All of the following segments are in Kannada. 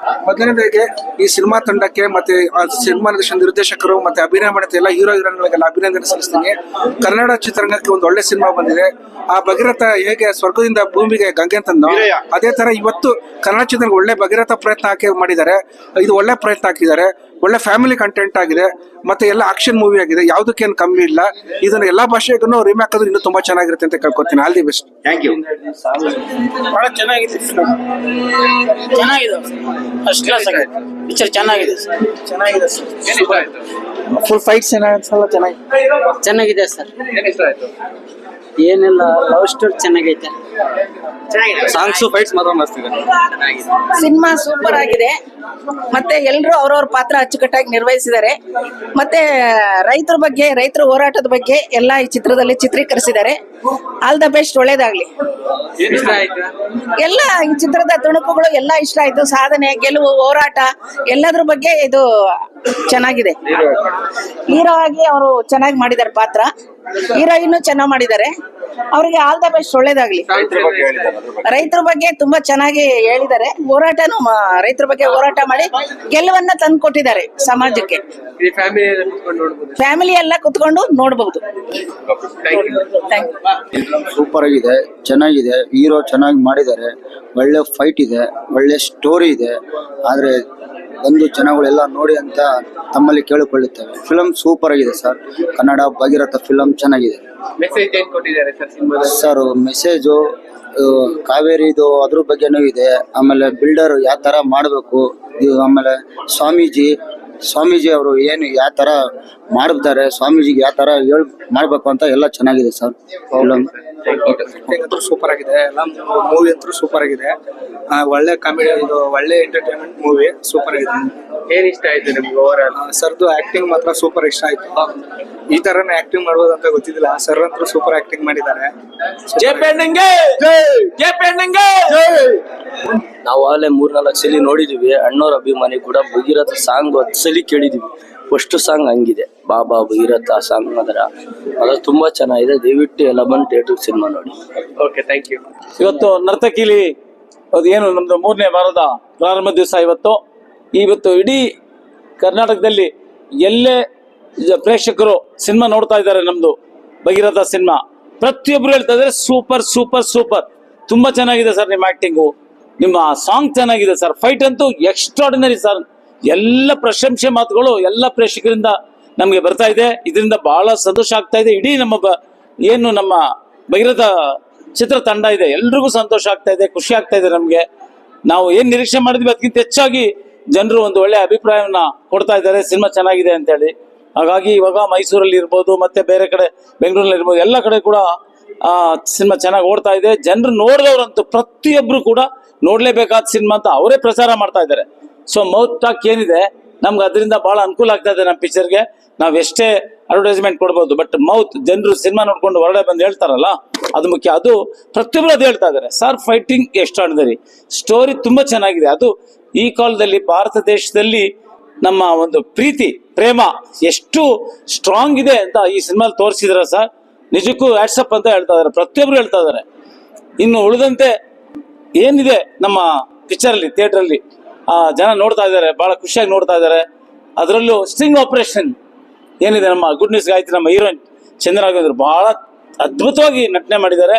ಮೊದಲನೇದಾಗಿ ಈ ಸಿನಿಮಾ ತಂಡಕ್ಕೆ ಮತ್ತೆ ಆ ಸಿನಿಮಾ ನಿರ್ದೇಶ ನಿರ್ದೇಶಕರು ಮತ್ತೆ ಅಭಿನಯ ಮಾಡುತ್ತೆ ಎಲ್ಲ ಹೀರೋ ಹೀರೋಯಿನ್ಗಳಿಗೆಲ್ಲ ಅಭಿನಂದನೆ ಸಲ್ಲಿಸ್ತೀನಿ. ಕನ್ನಡ ಚಿತ್ರರಂಗಕ್ಕೆ ಒಂದು ಒಳ್ಳೆ ಸಿನಿಮಾ ಬಂದಿದೆ. ಆ ಭಗೀರಥ ಹೇಗೆ ಸ್ವರ್ಗದಿಂದ ಭೂಮಿಗೆ ಗಂಗೆ ಅಂತಂದು ಅದೇ ತರ ಇವತ್ತು ಕನ್ನಡ ಚಿತ್ರ ಒಳ್ಳೆ ಭಗೀರಥ ಪ್ರಯತ್ನ ಹಾಕಿ ಮಾಡಿದ್ದಾರೆ. ಇದು ಒಳ್ಳೆ ಪ್ರಯತ್ನ ಹಾಕಿದ್ದಾರೆ. ಒಳ್ಳೆ ಫ್ಯಾಮಿಲಿ ಕಂಟೆಂಟ್ ಆಗಿದೆ ಮತ್ತೆ ಎಲ್ಲ ಆಕ್ಷನ್ ಮೂವಿ ಆಗಿದೆ ಯಾವುದಕ್ಕೇನು ಕಮ್ಮಿ ಇಲ್ಲ. ಇದನ್ನ ಎಲ್ಲಾ ಭಾಷೆಗೂ ರಿಮ್ಯಾಕ್ ಆದ್ರೆ ಇನ್ನೂ ತುಂಬಾ ಚೆನ್ನಾಗಿರುತ್ತೆ ಅಂತ ಕೇಳ್ಕೊತೀನಿ. All the best thank you ಬಹಳ ಚೆನ್ನಾಗಿದೆ ಚೆನ್ನಾಗಿದೆ. ಫಸ್ಟ್ ಕ್ಲಾಸ್ ಆಗಿದೆ. ಪಿಕ್ಚರ್ ಚೆನ್ನಾಗಿದೆ. ಚೆನ್ನಾಗಿದೆ ಫುಲ್ ಫೈಟ್ಸ್ ಎಲ್ಲ ಚೆನ್ನಾಗಿದೆ ಚೆನ್ನಾಗಿದೆ ಸರ್. ಏನ್ ಇಷ್ಟ ಆಯ್ತು? ಏನಿಲ್ಲ ಲವ್ ಸ್ಟೋರಿ ಚೆನ್ನಾಗೈತೆ? ಸಾಂಗ್ಸ್ ಫೈಟ್ಸ್ ಮಾತ್ರ ಮಸ್ತ್ ಇದೆ ಸಿನಿಮಾ ಸೂಪರ್ ಆಗಿದೆ. ಮತ್ತೆ ಎಲ್ಲರೂ ಅವ್ರವ್ರ ಪಾತ್ರ ಅಚ್ಚುಕಟ್ಟಾಗಿ ನಿರ್ವಹಿಸಿದ್ದಾರೆ. ಮತ್ತೆ ರೈತರ ಬಗ್ಗೆ ರೈತರ ಹೋರಾಟದ ಬಗ್ಗೆ ಎಲ್ಲ ಈ ಚಿತ್ರದಲ್ಲಿ ಚಿತ್ರೀಕರಿಸಿದ್ದಾರೆ. ಆಲ್ ದ ಬೆಸ್ಟ್ ಒಳ್ಳೇದಾಗ್ಲಿ. ಎಲ್ಲ ಈ ಚಿತ್ರದ ತುಣುಕುಗಳು ಎಲ್ಲ ಇಷ್ಟ ಆಯ್ತು. ಸಾಧನೆ ಗೆಲುವು ಹೋರಾಟ ಎಲ್ಲದ್ರ ಬಗ್ಗೆ ಇದು ಚೆನ್ನಾಗಿದೆ. ಹೀರೋ ಆಗಿ ಅವರು ಚೆನ್ನಾಗಿ ಮಾಡಿದ್ದಾರೆ ಪಾತ್ರ. ಹೀರೋಯಿನ್ ಚೆನ್ನಾಗಿ ಮಾಡಿದ್ದಾರೆ. ಅವರಿಗೆ ಆಲ್ ದ ಬೆಸ್ಟ್ ಒಳ್ಳೇದಾಗ್ಲಿ. ರೈತರ ಬಗ್ಗೆ ತುಂಬಾ ಚೆನ್ನಾಗಿ ಹೇಳಿದ್ದಾರೆ. ಹೋರಾಟನು ರೈತರ ಬಗ್ಗೆ ಹೋರಾಟ ಮಾಡಿ ಗೆಲುವನ್ನ ತಂದು ಕೊಟ್ಟಿದ್ದಾರೆ ಸಮಾಜಕ್ಕೆ ಫ್ಯಾಮಿಲಿ ಕುತ್ಕೊಂಡು ನೋಡ್ಬೋದು. ಫ್ಯಾಮಿಲಿ ಎಲ್ಲ ಕುತ್ಕೊಂಡು ನೋಡಬಹುದು thank you thank you super ಆಗಿದೆ ಚೆನ್ನಾಗಿದೆ ಹೀರೋ ಚೆನ್ನಾಗಿ ಮಾಡಿದ್ದಾರೆ. ಒಳ್ಳೆ ಫೈಟ್ ಇದೆ ಒಳ್ಳೆ ಸ್ಟೋರಿ ಇದೆ. ಆದರೆ ಬಂದು ಜನಗಳೆಲ್ಲ ನೋಡಿ ಅಂತ ತಮ್ಮಲ್ಲಿ ಕೇಳಿಕೊಳ್ಳುತ್ತೇವೆ. ಫಿಲಮ್ ಸೂಪರ್ ಆಗಿದೆ ಸರ್ ಕನ್ನಡ ಭಗೀರಥ ಫಿಲಮ್ ಚೆನ್ನಾಗಿದೆ. ಮೆಸೇಜ್ ಏನ್ ಕೊಟ್ಟಿದ್ದಾರೆ ಸರ್ ಸಿನಿಮಾದಲ್ಲಿ? ಸರ್ ಮೆಸೇಜು ಕಾವೇರಿದು ಅದ್ರ ಬಗ್ಗೆನೂ ಇದೆ. ಆಮೇಲೆ ಬಿಲ್ಡರ್ ಯಾವ ಥರ ಮಾಡಬೇಕು? ಆಮೇಲೆ ಸ್ವಾಮೀಜಿ ಸ್ವಾಮೀಜಿ ಅವರು ಏನು ಯಾವ ಥರ ಮಾಡಿದ್ದಾರೆ ಸ್ವಾಮೀಜಿಗೆ ಯಾವ ಥರ ಹೇಳ್ ಮಾಡಬೇಕು ಅಂತ ಎಲ್ಲ ಚೆನ್ನಾಗಿದೆ ಸರ್ ಫಿಲಮ್ ಅಂತೂ ಸೂಪರ್ ಆಗಿದೆ. ಎಲ್ಲ ಮೂವಿ ಅಂತೂ ಸೂಪರ್ ಆಗಿದೆ. ಆ, ಒಳ್ಳೆ ಕಾಮಿಡಿ ಇದು ಒಳ್ಳೆ ಎಂಟರ್ಟೈನ್ಮೆಂಟ್ ಮೂವಿ ಸೂಪರ್ ಆಗಿದೆ. ಏನ್ ಇಷ್ಟ ಆಯ್ತು ನಿಮ್ಗೆ ಓವರ್ ಆಲ್ ಸರ್ದು ಆಕ್ಟಿಂಗ್ ಮಾತ್ರ ಸೂಪರ್ ಇಷ್ಟ ಆಯ್ತು. ಈ ತರನೇ ಆಕ್ಟಿಂಗ್ ಮಾಡ್ಬೋದು ಅಂತ ಗೊತ್ತಿದ್ದಿಲ್ಲ. ಸರ್ ಅಂತೂ ಸೂಪರ್ ಆಕ್ಟಿಂಗ್ ಮಾಡಿದ್ದಾರೆ. ನಾವು ಆಗಲೇ ಮೂರ್ನಾಲ್ಕು ಸಲ ನೋಡಿದೀವಿ. ಅಣ್ಣವ್ರ ಅಭಿಮಾನಿ ಕೂಡ ಭಗೀರಥ ಸಾಂಗ್ ಹತ್ತು ಸಲ ಕೇಳಿದೀವಿ. ಫಸ್ಟ್ ಸಾಂಗ್ ಹಂಗಿದೆ. ಬಾಬಾ ಭಗೀರಥ ಸಾಂಗ್ ಅದರ ಅದು ತುಂಬಾ ಚೆನ್ನಾಗಿದೆ. ದಯವಿಟ್ಟು ಎಲ್ಲ ಬಂದು ಥಿಯೇಟರ್ ಸಿನಿಮಾ ನೋಡಿ. ಓಕೆ ಥ್ಯಾಂಕ್ ಯು ಇವತ್ತು ನರ್ತಕಿಲಿ ಅದು ಏನು ನಮ್ದು ಮೂರನೇ ವಾರದ ಪ್ರಾರಂಭ ದಿವಸ ಇವತ್ತು. ಇವತ್ತು ಇಡೀ ಕರ್ನಾಟಕದಲ್ಲಿ ಎಲ್ಲೇ ಪ್ರೇಕ್ಷಕರು ಸಿನಿಮಾ ನೋಡ್ತಾ ಇದ್ದಾರೆ ನಮ್ದು ಭಗೀರಥ ಸಿನಿಮಾ. ಪ್ರತಿಯೊಬ್ರು ಹೇಳ್ತಾ ಇದ್ದಾರೆ ಸೂಪರ್ ಸೂಪರ್ ಸೂಪರ್. ತುಂಬಾ ಚೆನ್ನಾಗಿದೆ ಸರ್ ನಿಮ್ಮ ಆಕ್ಟಿಂಗು ನಿಮ್ಮ ಸಾಂಗ್ ಚೆನ್ನಾಗಿದೆ ಸರ್. ಫೈಟ್ ಅಂತೂ ಎಕ್ಸ್ಟ್ರಾರ್ಡಿನರಿ ಸರ್. ಎಲ್ಲ ಪ್ರಶಂಸೆ ಮಾತುಗಳು ಎಲ್ಲ ಪ್ರೇಕ್ಷಕರಿಂದ ನಮಗೆ ಬರ್ತಾ ಇದೆ. ಇದರಿಂದ ಬಹಳ ಸಂತೋಷ ಆಗ್ತಾ ಇದೆ. ಇಡೀ ನಮ್ಮ ಏನು ನಮ್ಮ ಭಗೀರಥ ಚಿತ್ರ ತಂಡ ಇದೆ. ಎಲ್ರಿಗೂ ಸಂತೋಷ ಆಗ್ತಾ ಇದೆ, ಖುಷಿ ಆಗ್ತಾ ಇದೆ ನಮಗೆ. ನಾವು ಏನು ನಿರೀಕ್ಷೆ ಮಾಡಿದ್ವಿ, ಅದಕ್ಕಿಂತ ಹೆಚ್ಚಾಗಿ ಜನರು ಒಂದು ಒಳ್ಳೆ ಅಭಿಪ್ರಾಯವನ್ನು ಕೊಡ್ತಾ ಇದ್ದಾರೆ. ಸಿನಿಮಾ ಚೆನ್ನಾಗಿದೆ ಅಂತ ಹೇಳಿ ಹಾಗಾಗಿ ಇವಾಗ ಮೈಸೂರಲ್ಲಿ ಇರ್ಬೋದು, ಮತ್ತೆ ಬೇರೆ ಕಡೆ ಬೆಂಗಳೂರಲ್ಲಿ ಇರ್ಬೋದು, ಎಲ್ಲ ಕಡೆ ಕೂಡ, ಆ, ಸಿನಿಮಾ ಚೆನ್ನಾಗಿ ಓಡ್ತಾ ಇದೆ. ಜನರು ನೋಡಿದವರಂತೂ ಪ್ರತಿಯೊಬ್ಬರು ಕೂಡ ನೋಡಲೇಬೇಕಾದ ಸಿನಿಮಾ ಅಂತ ಅವರೇ ಪ್ರಚಾರ ಮಾಡ್ತಾ ಇದ್ದಾರೆ. ಸೊ ಮೌತ್ ಟಾಕ್ ಏನಿದೆ, ನಮ್ಗೆ ಅದರಿಂದ ಬಹಳ ಅನುಕೂಲ ಆಗ್ತಾ ಇದೆ ನಮ್ಮ ಪಿಕ್ಚರ್ಗೆ ನಾವು ಎಷ್ಟೇ ಅಡ್ವರ್ಟೈಸ್ಮೆಂಟ್ ಕೊಡ್ಬೋದು ಬಟ್ ಮೌತ್ ಜನರು ಸಿನಿಮಾ ನೋಡ್ಕೊಂಡು ಹೊರಗಡೆ ಬಂದು ಹೇಳ್ತಾರಲ್ಲ, ಅದು ಮುಖ್ಯ. ಅದು ಪ್ರತಿಯೊಬ್ಬರು ಅದು ಹೇಳ್ತಾ ಇದ್ದಾರೆ ಸರ್ ಫೈಟಿಂಗ್ ಎಷ್ಟಾಡಿದರಿ ಸ್ಟೋರಿ ತುಂಬಾ ಚೆನ್ನಾಗಿದೆ. ಅದು ಈ ಕಾಲದಲ್ಲಿ ಭಾರತ ದೇಶದಲ್ಲಿ ನಮ್ಮ ಒಂದು ಪ್ರೀತಿ, ಪ್ರೇಮ ಎಷ್ಟು ಸ್ಟ್ರಾಂಗ್ ಇದೆ ಅಂತ ಈ ಸಿನಿಮಾ ತೋರಿಸಿದ್ರ ಸರ್ ನಿಜಕ್ಕೂ ವ್ಯಾಟ್ಸಪ್ ಅಂತ ಹೇಳ್ತಾ ಇದ್ದಾರೆ ಪ್ರತಿಯೊಬ್ರು ಹೇಳ್ತಾ ಇದ್ದಾರೆ ಇನ್ನು ಉಳಿದಂತೆ ಏನಿದೆ ನಮ್ಮ ಪಿಕ್ಚರ್ ಅಲ್ಲಿ ಥಿಯೇಟರ್ ಅಲ್ಲಿ? ಆ ಜನ ನೋಡ್ತಾ ಇದ್ದಾರೆ, ಬಹಳ ಖುಷಿಯಾಗಿ ನೋಡ್ತಾ ಇದ್ದಾರೆ. ಅದರಲ್ಲೂ ಸ್ಟಿಂಗ್ ಆಪರೇಷನ್ ಏನಿದೆ ನಮ್ಮ ಗುಡ್ ನ್ಯೂಸ್ ಗಾಯತ್ರಿ, ನಮ್ಮ ಹೀರೋಯಿನ್ ಚಂದ್ರರಾಘವೇಂದ್ರ ಬಹಳ ಅದ್ಭುತವಾಗಿ ನಟನೆ ಮಾಡಿದ್ದಾರೆ.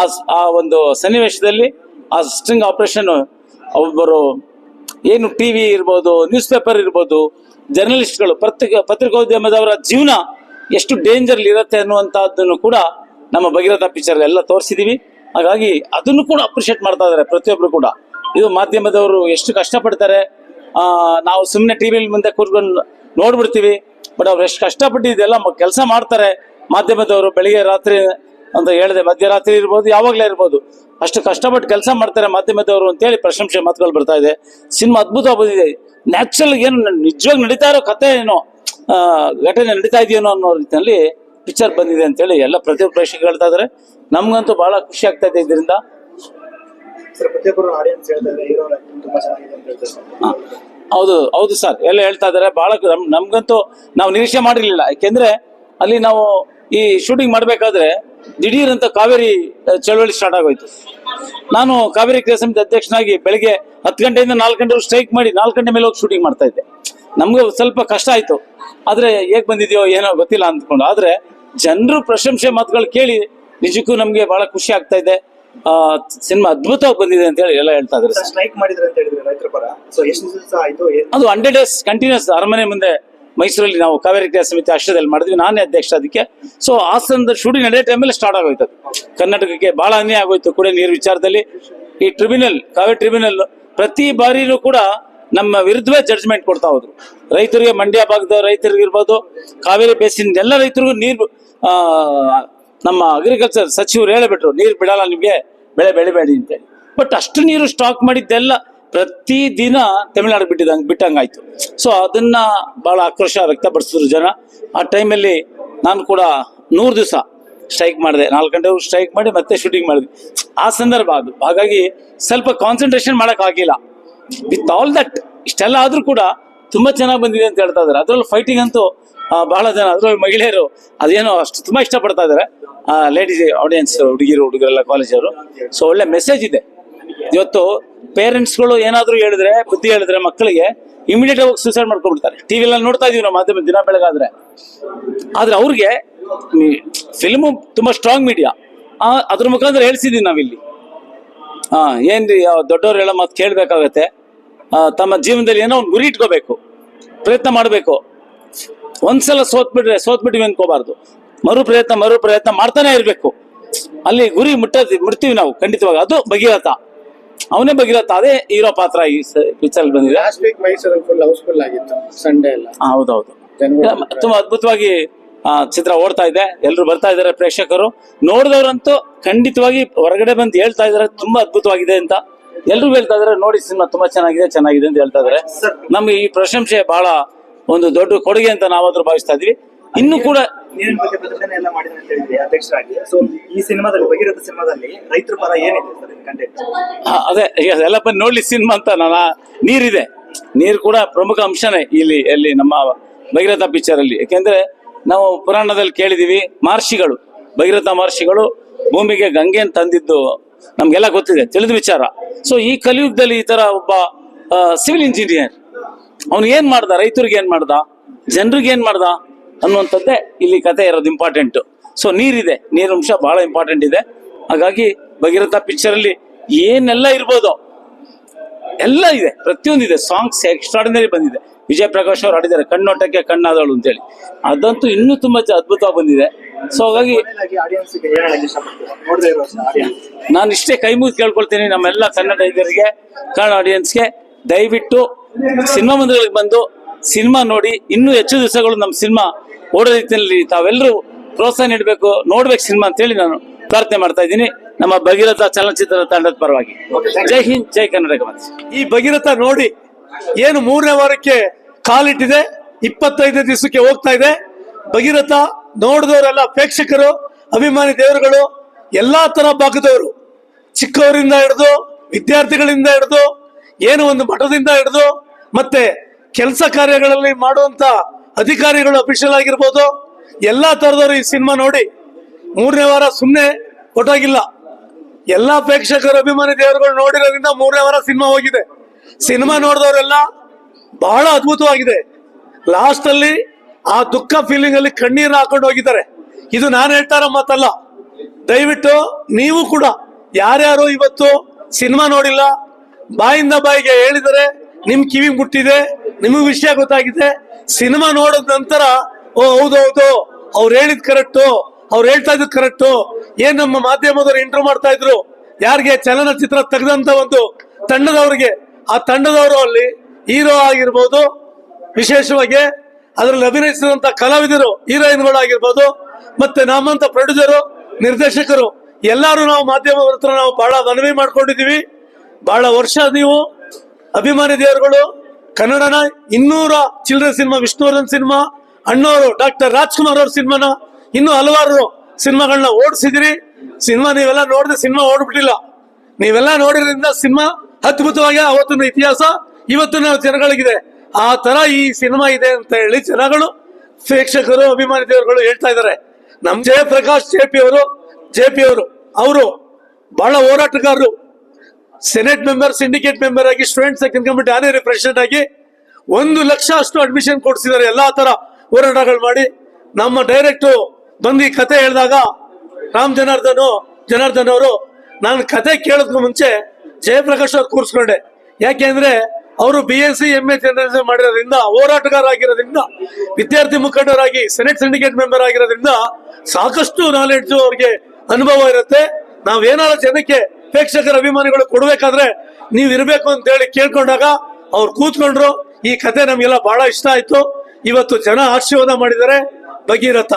ಆ ಆ ಒಂದು ಸನ್ನಿವೇಶದಲ್ಲಿ ಆ ಸ್ಟ್ರಿಂಗ್ ಆಪರೇಷನ್ ಒಬ್ಬರು ಏನು ಟಿ ವಿ ಇರ್ಬೋದು ನ್ಯೂಸ್ ಪೇಪರ್ ಇರ್ಬೋದು ಜರ್ನಲಿಸ್ಟ್ಗಳು ಪತ್ರಿಕಾ, ಪತ್ರಿಕೋದ್ಯಮದವರ ಜೀವನ ಎಷ್ಟು ಡೇಂಜರ್ ಇರುತ್ತೆ ಅನ್ನುವಂತಹದ್ದನ್ನು ಕೂಡ ನಮ್ಮ ಭಗೀರಥ ಪಿಕ್ಚರ್ ಎಲ್ಲ ತೋರಿಸಿದೀವಿ. ಹಾಗಾಗಿ ಅದನ್ನು ಕೂಡ ಅಪ್ರಿಷಿಯೇಟ್ ಮಾಡ್ತಾ ಇದ್ದಾರೆ ಪ್ರತಿಯೊಬ್ಬರು ಕೂಡ. ಇದು ಮಾಧ್ಯಮದವರು ಎಷ್ಟು ಕಷ್ಟಪಡ್ತಾರೆ. ನಾವು ಸುಮ್ಮನೆ ಟಿವಿಲಿ ಮುಂದೆ ಕೂತ್ಕೊಂಡು ನೋಡ್ಬಿಡ್ತೀವಿ. ಬಟ್ ಅವ್ರು ಎಷ್ಟು ಕಷ್ಟಪಟ್ಟು ಇದೆಲ್ಲ ಕೆಲಸ ಮಾಡ್ತಾರೆ. ಮಾಧ್ಯಮದವರು ಬೆಳಿಗ್ಗೆ ರಾತ್ರಿ ಅಂತ ಹೇಳಿದೆ. ಮಧ್ಯರಾತ್ರಿ ಇರ್ಬೋದು, ಯಾವಾಗಲೇ ಇರ್ಬೋದು. ಅಷ್ಟು ಕಷ್ಟಪಟ್ಟು ಕೆಲಸ ಮಾಡ್ತಾರೆ ಮಾಧ್ಯಮದವರು ಅಂತೇಳಿ ಪ್ರಶಂಸೆ ಮಾತುಗಳು ಬರ್ತಾ ಇದೆ. ಸಿನಿಮಾ ಅದ್ಭುತ ಬಂದಿದೆ. ನ್ಯಾಚುರಲ್ ಏನು ನಿಜವಾಗಿ ನಡೀತಾ ಇರೋ ಕಥೆ ಏನೋ ಘಟನೆ ನಡೀತಾ ಇದೆಯೇನೋ ಅನ್ನೋ ರೀತಿಯಲ್ಲಿ ಪಿಕ್ಚರ್ ಬಂದಿದೆ ಅಂತೇಳಿ ಎಲ್ಲ ಪ್ರತಿ ಪ್ರೇಕ್ಷಕರು ಹೇಳ್ತಾ ಇದಾರೆ ನಮಗಂತೂ ಬಹಳ ಖುಷಿ ಆಗ್ತಾ ಇದೆ ಇದರಿಂದ. ಹೌದು ಹೌದು ಸರ್, ಎಲ್ಲ ಹೇಳ್ತಾ ಇದಾರೆ ಬಹಳ ನಮ್- ನಮ್ಗಂತೂ ನಾವು ನಿರೀಕ್ಷೆ ಮಾಡಿರ್ಲಿಲ್ಲ. ಯಾಕೆಂದ್ರೆ ಅಲ್ಲಿ ನಾವು ಈ ಶೂಟಿಂಗ್ ಮಾಡ್ಬೇಕಾದ್ರೆ ದಿಢೀರ್ ಅಂತ ಕಾವೇರಿ ಚಳವಳಿ ಸ್ಟಾರ್ಟ್ ಆಗೋಯ್ತು. ನಾನು ಕಾವೇರಿ ಕ್ರಿಯಾ ಸಮಿತಿ ಅಧ್ಯಕ್ಷನಾಗಿ ಬೆಳಗ್ಗೆ ಹತ್ತು ಗಂಟೆಯಿಂದ ನಾಲ್ಕು ಗಂಟೆ ಸ್ಟ್ರೈಕ್ ಮಾಡಿ ನಾಲ್ಕು ಗಂಟೆ ಮೇಲೆ ಹೋಗಿ ಶೂಟಿಂಗ್ ಮಾಡ್ತಾ ಇದ್ದೆ. ನಮ್ಗೆ ಸ್ವಲ್ಪ ಕಷ್ಟ ಆಯ್ತು. ಆದ್ರೆ ಹೇಗೆ ಬಂದಿದೆಯೋ ಏನೋ ಗೊತ್ತಿಲ್ಲ ಅಂದ್ಕೊಂಡು. ಆದ್ರೆ ಜನರು ಪ್ರಶಂಸೆ ಮಾತುಗಳು ಕೇಳಿ ನಿಜಕ್ಕೂ ನಮ್ಗೆ ಬಹಳ ಖುಷಿ ಆಗ್ತಾ ಇದೆ. ಸಿನಿಮಾ ಅದ್ಭುತವಾಗಿ ಬಂದಿದೆ ಅಂತ ಹೇಳಿ ಎಲ್ಲ ಹೇಳ್ತಾ ಇದ್ದಾರೆ ಸರ್. ಸ್ಟ್ರೈಕ್ ಮಾಡಿದ್ರೆ ಅಂತ ಹೇಳಿದ್ರೆ ರೈತರ ಪರ. ಸೊ ಎಷ್ಟು ದಿವಸ ಆಯ್ತು ಅದು ಹಂಡ್ರೆಡ್ ಡೇಸ್ ಕಂಟಿನ್ಯೂಸ್ ಅರಮನೆ ಮುಂದೆ ಮೈಸೂರಲ್ಲಿ ನಾವು ಕಾವೇರಿ ಕ್ರಿಯಾ ಸಮಿತಿ ಆಶ್ರಯದಲ್ಲಿ ಮಾಡಿದ್ವಿ. ನಾನೇ ಅಧ್ಯಕ್ಷ ಅದಕ್ಕೆ. ಸೊ ಹಾಸನದ ಶೂಟಿಂಗ್ ನಡೆಯೋ ಟೈಮಲ್ಲಿ ಸ್ಟಾರ್ಟ್ ಆಗೋಯ್ತು ಕರ್ನಾಟಕಕ್ಕೆ ಬಹಳ ಅನ್ಯಾಯ ಆಗೋಯ್ತು ಕೂಡ ನೀರು ವಿಚಾರದಲ್ಲಿ. ಈ ಟ್ರಿಬ್ಯುನಲ್ ಕಾವೇರಿ ಟ್ರಿಬ್ಯುನಲ್ ಪ್ರತಿ ಬಾರಿನೂ ಕೂಡ ನಮ್ಮ ವಿರುದ್ಧವೇ ಜಡ್ಜ್ಮೆಂಟ್ ಕೊಡ್ತಾ ಹೋದ್ರು. ರೈತರಿಗೆ ಮಂಡ್ಯ ಭಾಗದ ರೈತರಿಗಿರ್ಬೋದು ಕಾವೇರಿ ಬೇಸಿನ್ ಎಲ್ಲ ರೈತರಿಗೂ ನೀರು ನಮ್ಮ ಅಗ್ರಿಕಲ್ಚರ್ ಸಚಿವರು ಹೇಳಿಬಿಟ್ರು, ನೀರು ಬಿಡಲ್ಲ, ನಿಮಗೆ ಬೆಳೆ ಬೆಳಿಬೇಡಿ ಅಂತೇಳಿ ಬಟ್ ಅಷ್ಟು ನೀರು ಸ್ಟಾಕ್ ಮಾಡಿದ್ದೆಲ್ಲ ಪ್ರತಿ ದಿನ ತಮಿಳ್ನಾಡು ಬಿಟ್ಟಿದಂಗೆ, ಬಿಟ್ಟಂಗಾಯ್ತು. ಸೊ ಅದನ್ನ ಬಹಳ ಆಕ್ರೋಶ ವ್ಯಕ್ತಪಡಿಸಿದ್ರು ಜನ. ಆ ಟೈಮಲ್ಲಿ ನಾನು ಕೂಡ ನೂರು ದಿವಸ ಸ್ಟ್ರೈಕ್ ಮಾಡಿದೆ. ನಾಲ್ಕು ಗಂಟೆವರೆಗೂ ಸ್ಟ್ರೈಕ್ ಮಾಡಿ ಮತ್ತೆ ಶೂಟಿಂಗ್ ಮಾಡಿದ್ವಿ. ಆ ಸಂದರ್ಭ ಅದು. ಹಾಗಾಗಿ ಸ್ವಲ್ಪ ಕಾನ್ಸಂಟ್ರೇಷನ್ ಮಾಡೋಕ್ಕಾಗಿಲ್ಲ ವಿತ್ ಆಲ್ ದಟ್ ಇಷ್ಟೆಲ್ಲ ಆದ್ರೂ ಕೂಡ ತುಂಬಾ ಚೆನ್ನಾಗಿ ಬಂದಿದೆ ಅಂತ ಹೇಳ್ತಾ ಇದ್ದಾರೆ. ಅದ್ರಲ್ಲಿ ಫೈಟಿಂಗ್ ಅಂತೂ ಬಹಳ ಜನ, ಅದ್ರಲ್ಲಿ ಮಹಿಳೆಯರು ಅದೇನೋ ಅಷ್ಟು ತುಂಬಾ ಇಷ್ಟಪಡ್ತಾ ಇದ್ದಾರೆ. ಲೇಡೀಸ್ ಆಡಿಯನ್ಸ್ ಹುಡುಗಿರು, ಹುಡುಗರೆಲ್ಲ ಕಾಲೇಜವರು ಸೊ ಒಳ್ಳೆ ಮೆಸೇಜ್ ಇದೆ. ಇವತ್ತು ಪೇರೆಂಟ್ಸ್ಗಳು ಏನಾದರೂ ಹೇಳಿದ್ರೆ, ಬುದ್ಧಿ ಹೇಳಿದ್ರೆ ಮಕ್ಕಳಿಗೆ ಇಮಿಡಿಯೇಟ್ ಆಗಿ ಸೂಸೈಡ್ ಮಾಡ್ಕೊಂಡ್ಬಿಡ್ತಾರೆ. ಟಿವಿ ಎಲ್ಲ ನೋಡ್ತಾ ಇದೀವಿ ನಾವು ಮಾಧ್ಯಮ ದಿನ ಬೆಳಗಾದ್ರೆ. ಆದ್ರೆ ಅವ್ರಿಗೆ ಫಿಲ್ಮು ತುಂಬಾ ಸ್ಟ್ರಾಂಗ್ ಮೀಡಿಯಾ ಅದ್ರ ಮುಖಾಂತರ ಹೇಳ್ಸಿದೀವಿ ನಾವಿಲ್ಲಿ. ಹಾ ಏನ್ರಿ, ಆ, ದೊಡ್ಡವ್ರು ಹೇಳೋ ಮಾತು ಕೇಳ್ಬೇಕಾಗತ್ತೆ. ತಮ್ಮ ಜೀವನದಲ್ಲಿ ಏನೋ ಒಂದು ಗುರಿ ಇಟ್ಕೋಬೇಕು. ಪ್ರಯತ್ನ ಮಾಡಬೇಕು. ಒಂದ್ಸಲ ಸೋತ್ ಬಿಟ್ರೆ ಸೋತ್ ಬಿಟ್ಟಿವಿ ಅನ್ಕೋಬಾರ್ದು. ಮರು ಪ್ರಯತ್ನ ಮರು ಪ್ರಯತ್ನ ಮಾಡ್ತಾನೆ ಇರ್ಬೇಕು. ಅಲ್ಲಿ ಗುರಿ ಮುಟ್ಟ ಮುಟ್ತೀವಿ ನಾವು ಖಂಡಿತವಾಗ. ಅದು ಭಗೀರಥ. ಅವನೇ ಭಗೀರಥ. ಅದೇ ಹೀರೋ ಪಾತ್ರ ಈ ಪಿಕ್ಚರ್ ಬಂದಿದೆ. ಹೌಸ್ಫುಲ್ ಆಗಿತ್ತು. ಸಂಡೇ ಎಲ್ಲ. ಹೌದೌದು. ತುಂಬಾ ಅದ್ಭುತವಾಗಿ ಆ, ಚಿತ್ರ ಓಡ್ತಾ ಇದೆ. ಎಲ್ಲರೂ ಬರ್ತಾ ಇದ್ದಾರೆ ಪ್ರೇಕ್ಷಕರು. ನೋಡಿದವರಂತೂ ಖಂಡಿತವಾಗಿ ಹೊರಗಡೆ ಬಂದು ಹೇಳ್ತಾ ಇದಾರೆ ತುಂಬಾ ಅದ್ಭುತವಾಗಿದೆ ಅಂತ. ಎಲ್ರು ಹೇಳ್ತಾ ಇದಾರೆ ನೋಡಿ ಸಿನಿಮಾ ತುಂಬಾ ಚೆನ್ನಾಗಿದೆ ಚೆನ್ನಾಗಿದೆ ಅಂತ ಹೇಳ್ತಾ ಇದಾರೆ ನಮ್ಗೆ ಈ ಪ್ರಶಂಸೆ ಬಹಳ ಒಂದು ದೊಡ್ಡ ಕೊಡುಗೆ ಅಂತ ನಾವಾದ್ರೂ ಭಾವಿಸ್ತಾ ಇದ್ವಿ ಇನ್ನು ಕೂಡ ನೀರಿನ ಬಗ್ಗೆ ಪ್ರತಿಭಟನೆ ಎಲ್ಲ ಮಾಡಿದ್ರೆ ಅಂತ ಹೇಳಿದ್ರೆ ಅಧ್ಯಕ್ಷರಾಗಿ. ಸೊ ಈ ಸಿನಿಮಾದಲ್ಲಿ ಭಗೀರಥ ಸಿನಿಮಾದಲ್ಲಿ ರೈತರ ಪರ ಏನಿದೆ ಸರ್ ಕಂಟೆಂಟ್ ಆ, ಅದೇ ಈಗ ಎಲ್ಲ ಬಂದು ನೋಡ್ಲಿ ಸಿನಿಮಾ ಅಂತ ನಾನು ನೀರಿದೆ. ನೀರು ಕೂಡ ಪ್ರಮುಖ ಅಂಶನೇ ಇಲ್ಲಿ ಎಲ್ಲಿ ನಮ್ಮ ಭಗೀರಥ ಪಿಕ್ಚರ್ ಅಲ್ಲಿ. ಯಾಕೆಂದ್ರೆ ನಾವು ಪುರಾಣದಲ್ಲಿ ಕೇಳಿದೀವಿ ಮಹರ್ಷಿಗಳು ಭಗೀರಥ ಮಹರ್ಷಿಗಳು ಭೂಮಿಗೆ ಗಂಗೆಯನ್ನು ತಂದಿದ್ದು ನಮ್ಗೆಲ್ಲ ಗೊತ್ತಿದೆ ತಿಳಿದ ವಿಚಾರ. ಸೊ ಈ ಕಲಿಯುಗದಲ್ಲಿ ಈ ತರ ಒಬ್ಬ ಸಿವಿಲ್ ಇಂಜಿನಿಯರ್ ಅವನು ಏನ್ ಮಾಡ್ದ? ರೈತರಿಗೆ ಏನ್ ಮಾಡ್ದ? ಜನರಿಗೆ ಏನ್ ಮಾಡ್ದ? ಅನ್ನುವಂಥದ್ದೇ ಇಲ್ಲಿ ಕತೆ ಇರೋದು ಇಂಪಾರ್ಟೆಂಟ್ ಸೊ ನೀರಿದೆ. ನೀರಂಶ ಬಹಳ ಇಂಪಾರ್ಟೆಂಟ್ ಇದೆ. ಹಾಗಾಗಿ ಭಗೀರಥ ಪಿಕ್ಚರ್ ಅಲ್ಲಿ ಏನೆಲ್ಲ ಇರ್ಬೋದು? ಎಲ್ಲ ಇದೆ. ಪ್ರತಿಯೊಂದಿದೆ ಸಾಂಗ್ಸ್ ಎಕ್ಸ್ಟ್ರಾಡಿನರಿ ಬಂದಿದೆ. ವಿಜಯ್ ಪ್ರಕಾಶ್ ಅವ್ರು ಆಡಿದ್ದಾರೆ ಕಣ್ಣೋಟಕ್ಕೆ ಕಣ್ಣಾದಳು ಅಂತೇಳಿ. ಅದಂತೂ ಇನ್ನೂ ತುಂಬಾ ಅದ್ಭುತವಾಗಿ ಬಂದಿದೆ. ಸೊ ಹಾಗಾಗಿ ನಾನು ಇಷ್ಟೇ ಕೈ ಮುಗಿದು ಕೇಳ್ಕೊಳ್ತೀನಿ ನಮ್ಮೆಲ್ಲ ಕನ್ನಡ ಇದರಿಗೆ ಕನ್ನಡ ಆಡಿಯನ್ಸ್ಗೆ ದಯವಿಟ್ಟು ಸಿನಿಮಾ ಮಂದಿರಗಳಿಗೆ ಬಂದು ಸಿನಿಮಾ ನೋಡಿ ಇನ್ನೂ ಹೆಚ್ಚು ದಿವಸಗಳು ನಮ್ಮ ಸಿನಿಮಾ ಓಡೋ ರೀತಿಯಲ್ಲಿ ತಾವೆಲ್ಲರೂ ಪ್ರೋತ್ಸಾಹ ನೀಡಬೇಕು, ನೋಡ್ಬೇಕು ಸಿನಿಮಾ ಅಂತೇಳಿ ನಾನು ಪ್ರಾರ್ಥನೆ ಮಾಡ್ತಾ ಇದ್ದೀನಿ. ನಮ್ಮ ಭಗೀರಥ ಚಲನಚಿತ್ರ ತಂಡದ ಪರವಾಗಿ. ಜೈ ಹಿಂದ್, ಜೈ ಕನ್ನಡ ಈ ಭಗೀರಥ ನೋಡಿ ಏನು ಮೂರನೇ ವಾರಕ್ಕೆ ಕಾಲಿಟ್ಟಿದೆ, ಇಪ್ಪತ್ತೈದನೇ ದಿವಸಕ್ಕೆ ಹೋಗ್ತಾ ಇದೆ. ಭಗೀರಥ ನೋಡಿದವರೆಲ್ಲ ಪ್ರೇಕ್ಷಕರು, ಅಭಿಮಾನಿ ದೇವರುಗಳು, ಎಲ್ಲಾ ತರ ಭಾಗದವರು, ಚಿಕ್ಕವರಿಂದ ಹಿಡಿದು, ವಿದ್ಯಾರ್ಥಿಗಳಿಂದ ಹಿಡಿದು, ಏನು ಒಂದು ಮಠದಿಂದ ಹಿಡಿದು ಮತ್ತೆ ಕೆಲಸ ಕಾರ್ಯಗಳಲ್ಲಿ ಮಾಡುವಂತ ಅಧಿಕಾರಿಗಳು ಅಫಿಷಿಯಲ್ ಆಗಿರ್ಬೋದು, ಎಲ್ಲಾ ತರದವರು ಈ ಸಿನಿಮಾ ನೋಡಿ, ಮೂರನೇ ವಾರ ಸುಮ್ಮನೆ ಒಟ್ಟಾಗಿಲ್ಲ. ಎಲ್ಲಾ ಪ್ರೇಕ್ಷಕರು ಅಭಿಮಾನಿ ದೇವರುಗಳು ನೋಡಿರೋದ್ರಿಂದ ಮೂರನೇ ವಾರ ಸಿನಿಮಾ ಹೋಗಿದೆ. ಸಿನಿಮಾ ನೋಡಿದವರೆಲ್ಲ ಬಹಳ ಅದ್ಭುತವಾಗಿದೆ. ಲಾಸ್ಟ್ ಅಲ್ಲಿ ಆ ದುಃಖ ಫೀಲಿಂಗ್ ಅಲ್ಲಿ ಕಣ್ಣೀರು ಹಾಕೊಂಡು ಹೋಗಿದ್ದಾರೆ. ಇದು ನಾನು ಹೇಳ್ತಾರ ಮಾತಲ್ಲ. ದಯವಿಟ್ಟು ನೀವು ಕೂಡ, ಯಾರ್ಯಾರು ಇವತ್ತು ಸಿನಿಮಾ ನೋಡಿಲ್ಲ, ಬಾಯಿಂದ ಬಾಯಿಗೆ ಹೇಳಿದರೆ ನಿಮ್ ಕಿವಿ ಮುಟ್ಟಿದೆ, ನಿಮಗ್ ವಿಷಯ ಗೊತ್ತಾಗಿದೆ. ಸಿನಿಮಾ ನೋಡಿದ ನಂತರ, ಓ ಹೌದೌದು ಅವ್ರು ಹೇಳಿದ್ ಕರೆಕ್ಟು ಅವ್ರು ಹೇಳ್ತಾ ಇದ್ ಕರೆಕ್ಟು ಏನ್ ನಮ್ಮ ಮಾಧ್ಯಮದವ್ರು ಇಂಟರ್ವ್ಯೂ ಮಾಡ್ತಾ ಇದ್ರು? ಯಾರಿಗೆ ಚಲನಚಿತ್ರ ತೆಗೆದಂತ ಒಂದು ತಂಡದವ್ರಿಗೆ. ಆ ತಂಡದವರು ಅಲ್ಲಿ ಹೀರೋ ಆಗಿರ್ಬೋದು, ವಿಶೇಷವಾಗಿ ಅದರಲ್ಲಿ ಅಭಿನಯಿಸಿದಂತ ಕಲಾವಿದರು ಹೀರೋಯಿನ್ಗಳು ಆಗಿರ್ಬೋದು, ಮತ್ತೆ ನಮ್ಮಂತ ಪ್ರೊಡ್ಯೂಸರು ನಿರ್ದೇಶಕರು, ಎಲ್ಲರೂ ನಾವು ಮಾಧ್ಯಮದ ಹತ್ರ ನಾವು ಬಹಳ ಮನವಿ ಮಾಡ್ಕೊಂಡಿದೀವಿ. ಬಹಳ ವರ್ಷ ನೀವು ಅಭಿಮಾನಿ ದೇವರುಗಳು, ಕನ್ನಡನ ಇನ್ನೂರ ಚಿಲ್ಡ್ರನ್ ಸಿನಿಮಾ, ವಿಷ್ಣುವರ್ಧನ್ ಸಿನಿಮಾ ಅಣ್ಣವರು ಡಾಕ್ಟರ್ ರಾಜ್ಕುಮಾರ್ ಅವ್ರ ಸಿನಿಮಾನ ಇನ್ನೂ ಹಲವಾರು ಸಿನಿಮಾಗಳನ್ನ ಓಡಿಸಿದಿರಿ ಸಿನಿಮಾ ನೀವೆಲ್ಲ ನೋಡಿದ್ರೆ ಸಿನಿಮಾ ಓಡ್ಬಿಟ್ಟಿಲ್ಲ. ನೀವೆಲ್ಲ ನೋಡಿದ್ರಿಂದ ಸಿನಿಮಾ ಅದ್ಭುತವಾಗಿ ಅವತ್ತಿನ ಇತಿಹಾಸ ಇವತ್ತಿನ ಜನಗಳಿಗಿದೆ. ಆ ತರ ಈ ಸಿನಿಮಾ ಇದೆ ಅಂತ ಹೇಳಿ ಜನಗಳು, ಪ್ರೇಕ್ಷಕರು, ಅಭಿಮಾನಿ ದೇವರುಗಳು ಹೇಳ್ತಾ ಇದ್ದಾರೆ. ನಮ್ ಜಯಪ್ರಕಾಶ್ ಜೆ ಪಿ ಅವರು, ಜೆ ಪಿ ಅವರು ಅವರು ಬಹಳ ಹೋರಾಟಗಾರರು. ಸೆನೆಟ್ ಮೆಂಬರ್ ಸಿಂಡಿಕೇಟ್ ಮೆಂಬರ್ ಆಗಿ student second committee honorary president ಆಗಿ ಒಂದು ಲಕ್ಷ ಅಷ್ಟು ಅಡ್ಮಿಷನ್ ಕೊಡಿಸಿದ್ದಾರೆ. ಎಲ್ಲಾ ತರ ಹೋರಾಟಗಳು ಮಾಡಿ ನಮ್ಮ ಡೈರೆಕ್ಟ್ ಬಂದು ಈ ಕತೆ ಹೇಳಿದಾಗ ರಾಮ್ ಜನಾರ್ದನ್ ಜನಾರ್ದನ್ ಅವರು, ನಾನು ಕತೆ ಕೇಳೋದಕ್ಕೂ ಮುಂಚೆ ಜಯಪ್ರಕಾಶ್ ಅವ್ರು ಕೂರಿಸ್ಕೊಂಡೆ. ಯಾಕೆಂದ್ರೆ ಅವರು B S C M A journalism ಮಾಡಿರೋದ್ರಿಂದ ಹೋರಾಟಗಾರ ಆಗಿರೋದ್ರಿಂದ ವಿದ್ಯಾರ್ಥಿ ಮುಖಂಡರಾಗಿ ಸೆನೆಟ್ ಸಿಂಡಿಕೇಟ್ ಮೆಂಬರ್ ಆಗಿರೋದ್ರಿಂದ ಸಾಕಷ್ಟು ನಾಲೆಡ್ಜು ಅವ್ರಿಗೆ ಅನುಭವ ಇರುತ್ತೆ. ನಾವೇನಾದ್ರೂ ಜನಕ್ಕೆ ಪ್ರೇಕ್ಷಕರ ಅಭಿಮಾನಿಗಳು ಕೊಡ್ಬೇಕಾದ್ರೆ ನೀವ್ ಇರ್ಬೇಕು ಅಂತ ಹೇಳಿ ಕೇಳ್ಕೊಂಡಾಗ ಅವ್ರು ಕೂತ್ಕೊಂಡ್ರು. ಈ ಕತೆ ನಮ್ಗೆಲ್ಲ ಬಹಳ ಇಷ್ಟ ಆಯ್ತು. ಇವತ್ತು ಜನ ಆಶೀರ್ವಾದ ಮಾಡಿದ್ದಾರೆ. ಭಗೀರಥ.